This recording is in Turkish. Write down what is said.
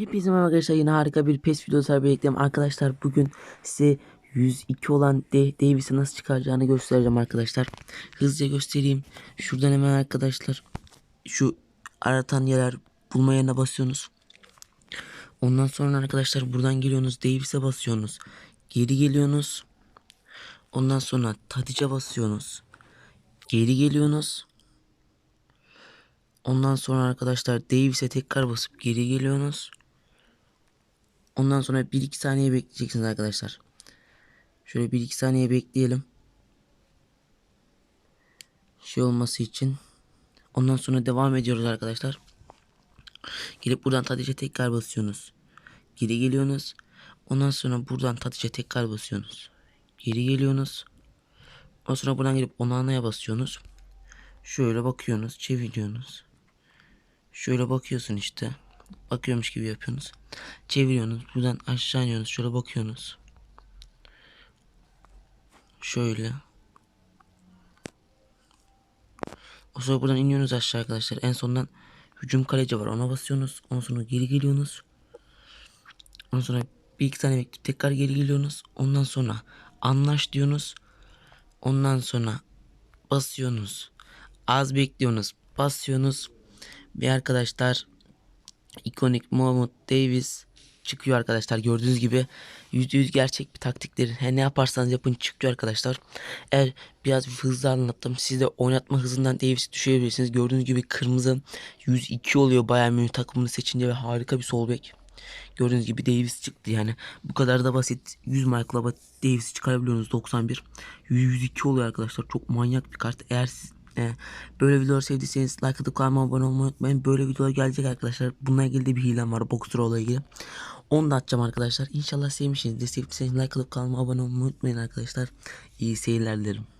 Hepinize merhaba arkadaşlar yine harika bir PES videosu birlikteyim. Arkadaşlar bugün size 102 olan De Davis'i nasıl çıkaracağını göstereceğim arkadaşlar. Hızlıca göstereyim. Şuradan hemen arkadaşlar şu aratan yerler bulma yerine basıyorsunuz. Ondan sonra arkadaşlar buradan geliyorsunuz Davis'e basıyorsunuz. Geri geliyorsunuz. Ondan sonra Tadiç'e basıyorsunuz. Geri geliyorsunuz. Ondan sonra arkadaşlar Davis'e tekrar basıp geri geliyorsunuz. Ondan sonra 1-2 saniye bekleyeceksiniz arkadaşlar. Şöyle 1-2 saniye bekleyelim. Şey olması için. Ondan sonra devam ediyoruz arkadaşlar. Gelip buradan Tadiç'e tekrar basıyorsunuz. Geri geliyorsunuz. Ondan sonra buradan Tadiç'e tekrar basıyorsunuz. Geri geliyorsunuz. Ondan sonra buradan gelip onanaya basıyorsunuz. Şöyle bakıyorsunuz, çeviriyorsunuz. Şöyle bakıyorsun işte. Bakıyormuş gibi yapıyorsunuz. Çeviriyorsunuz. Buradan aşağı iniyorsunuz. Şöyle bakıyorsunuz. Şöyle. O sonra buradan iniyorsunuz aşağı arkadaşlar. En sondan hücum kaleci var. Ona basıyorsunuz. Ondan sonra geri geliyorsunuz. Ondan sonra bir iki tane bekleyip tekrar geri geliyorsunuz. Ondan sonra anlaş diyorsunuz. Ondan sonra basıyorsunuz. Az bekliyorsunuz. Basıyorsunuz. Ve arkadaşlar ikonik Mahmut Davis çıkıyor arkadaşlar. Gördüğünüz gibi %100 gerçek bir taktikleri. Her ne yaparsanız yapın çıkıyor arkadaşlar. Eğer biraz hızlı anlattım. Siz de oynatma hızından Davis'i düşürebilirsiniz. Gördüğünüz gibi kırmızı 102 oluyor Bayern Münih takımını seçince ve harika bir sol bek. Gördüğünüz gibi Davis çıktı yani. Bu kadar da basit. 100 markla Davis'i çıkarabiliyorsunuz 91. 102 oluyor arkadaşlar. Çok manyak bir kart. Eğer siz e, böyle videolar sevdiyseniz like atıp kanalıma abone olmayı unutmayın. Böyle videolar gelecek arkadaşlar. Bununla ilgili de bir hilem var. İle ilgili. Onu da atacağım arkadaşlar. İnşallah sevmişsinizdir. Sevdiyseniz like atıp kanalıma abone olmayı unutmayın arkadaşlar. İyi seyirler dilerim.